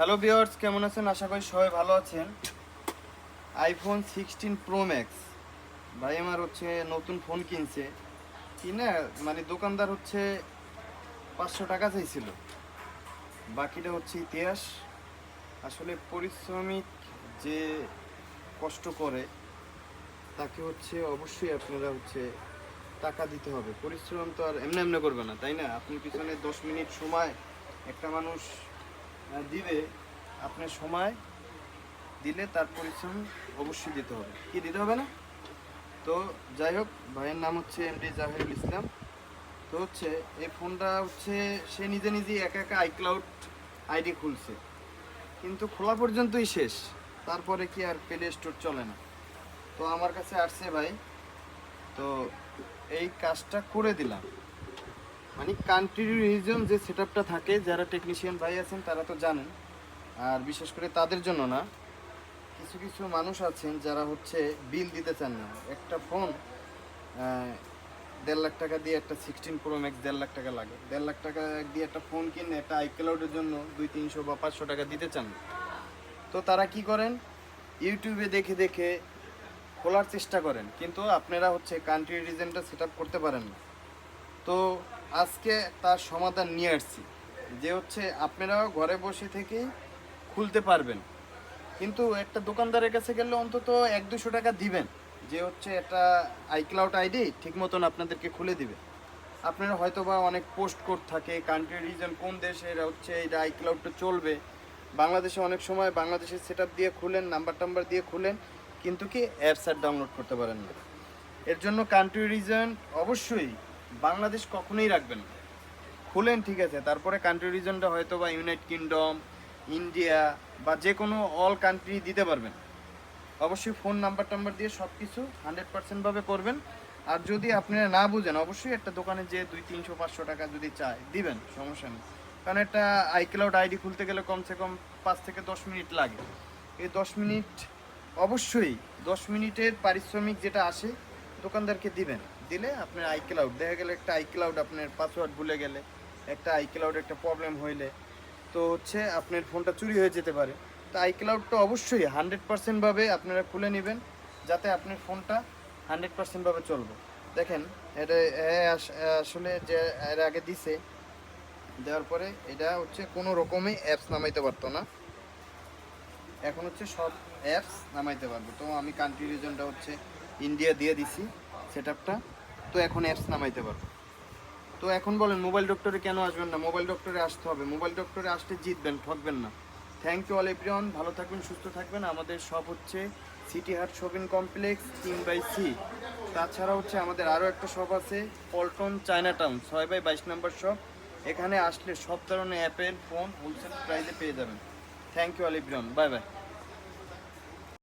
Hello বিয়ার্স কেমন আছেন? আশা করি সবাই ভালো আছেন। আইফোন সিক্সটিন প্রো ম্যাক্স ভাই, আমার হচ্ছে নতুন ফোন কিনছে। কিনে মানে দোকানদার হচ্ছে পাঁচশো টাকা চাইছিল। বাকিটা হচ্ছে ইতিহাস। আসলে পরিশ্রমিক যে কষ্ট করে, তাকে হচ্ছে অবশ্যই আপনারা হচ্ছে টাকা দিতে হবে। পরিশ্রম তো আর এমনি এমনি করবে না, তাই না? আপনি পিছনে দশ মিনিট সময়, একটা মানুষ দিবে আপনার সময় দিলে তার পরিশ্রম অবশ্যই দিতে হবে। কি দিতে হবে না? তো যাই হোক, ভাইয়ের নাম হচ্ছে এমডি জাহিরুল ইসলাম। তো হচ্ছে, এই ফোনটা হচ্ছে, সে নিজে নিজেই একা একা আইক্লাউড আইডি খুলছে। কিন্তু খোলা পর্যন্তই শেষ। তারপরে কি আর প্লে স্টোর চলে না। তো আমার কাছে আসছে ভাই। তো এই কাজটা করে দিলাম। মানে কান্ট্রি রিজন যে সেট থাকে, যারা টেকনিশিয়ান ভাই আছেন, তারা তো জানেন। আর বিশেষ করে তাদের জন্য না, কিছু কিছু মানুষ আছেন যারা হচ্ছে বিল দিতে চান না। একটা ফোন দেড় লাখ টাকা দিয়ে একটা সিক্সটিন প্রো ম্যাক্স দেড় লাখ টাকা লাগে। দেড় লাখ টাকা দিয়ে একটা ফোন কিনে একটা আইক্লাউডের জন্য দুই, তিনশো বা পাঁচশো টাকা দিতে চান। তো তারা কি করেন? ইউটিউবে দেখে দেখে খোলার চেষ্টা করেন। কিন্তু আপনারা হচ্ছে কান্ট্রি রিজনটা সেট করতে পারেন না। তো আজকে তার সমাধান নিয়ে আসছি। যে হচ্ছে আপনারাও ঘরে বসে থেকেই খুলতে পারবেন। কিন্তু একটা দোকানদারের কাছে গেলে অন্তত এক দুশো টাকা দিবেন। যে হচ্ছে একটা আইক্লাউড আইডি ঠিক মতন আপনাদেরকে খুলে দিবে। আপনারা হয়তো বা অনেক পোস্ট কোড থাকে কান্ট্রি রিজন কোন দেশে এটা হচ্ছে এটা আইক্লাউডটা চলবে। বাংলাদেশে অনেক সময় বাংলাদেশের সেট দিয়ে খুলেন নাম্বার টাম্বার দিয়ে খুলেন, কিন্তু কি অ্যাপস আর ডাউনলোড করতে পারেন না। এর জন্য কান্ট্রি রিজন অবশ্যই বাংলাদেশ কখনোই রাখবেন খুলেন, ঠিক আছে। তারপরে কান্ট্রি রিজনটা হয়তো বা ইউনাইটেড কিংডম ইন্ডিয়া বা যে কোনো অল কান্ট্রি দিতে পারবেন। অবশ্যই ফোন নাম্বার টাম্বার দিয়ে সব কিছু হান্ড্রেড পার্সেন্টভাবে করবেন। আর যদি আপনারা না বুঝেন, অবশ্যই একটা দোকানে যে দুই, তিনশো, পাঁচশো টাকা যদি চায় দিবেন, সমস্যা নেই। কারণ একটা আইক্লাউড আইডি খুলতে গেলে কমসে কম পাঁচ থেকে দশ মিনিট লাগে। এই দশ মিনিট অবশ্যই দশ মিনিটের পারিশ্রমিক যেটা আসে দোকানদারকে দিবেন। দিলে আপনার আইক্লাউড দেখা গেলে একটা আইক্লাউড আপনার পাসওয়ার্ড ভুলে গেলে, একটা আইক্লাউড একটা প্রবলেম হইলে, তো হচ্ছে আপনার ফোনটা চুরি হয়ে যেতে পারে। তো আইক্লাউডটা অবশ্যই হান্ড্রেড পার্সেন্টভাবে আপনারা খুলে নেবেন, যাতে আপনার ফোনটা হান্ড্রেড পার্সেন্টভাবে চলবে। দেখেন, এটা আস- আসলে যে এর আগে দিছে, দেওয়ার পরে এটা হচ্ছে কোনো রকমই অ্যাপস নামাইতে পারতো না। এখন হচ্ছে সব অ্যাপস নামাইতে পারব। তো আমি কান্ট্রি রিজনটা হচ্ছে ইন্ডিয়া দিয়ে দিছি সেট তো এখন অ্যাপস নামাইতে পারব। তো এখন বলেন মোবাইল ডক্টরে কেন আসবেন না? মোবাইল ডক্টরে আসতে হবে। মোবাইল ডক্টরে আসতে জিতবেন, ঠকবেন না। থ্যাংক ইউ অল এভরিওয়ান ভালো থাকবেন, সুস্থ থাকবেন। আমাদের শপ হচ্ছে সিটি হাট শপিং কমপ্লেক্স তিন বাই সি তাছাড়া হচ্ছে আমাদের আরও একটা শপ আছে পল্টন চায়না টাউন ছয় বাই বাইশ নম্বর শপ এখানে আসলে সব ধরনের অ্যাপেল ফোন হোলসেল প্রাইসে পেয়ে যাবেন। Thank you all everyone bye bye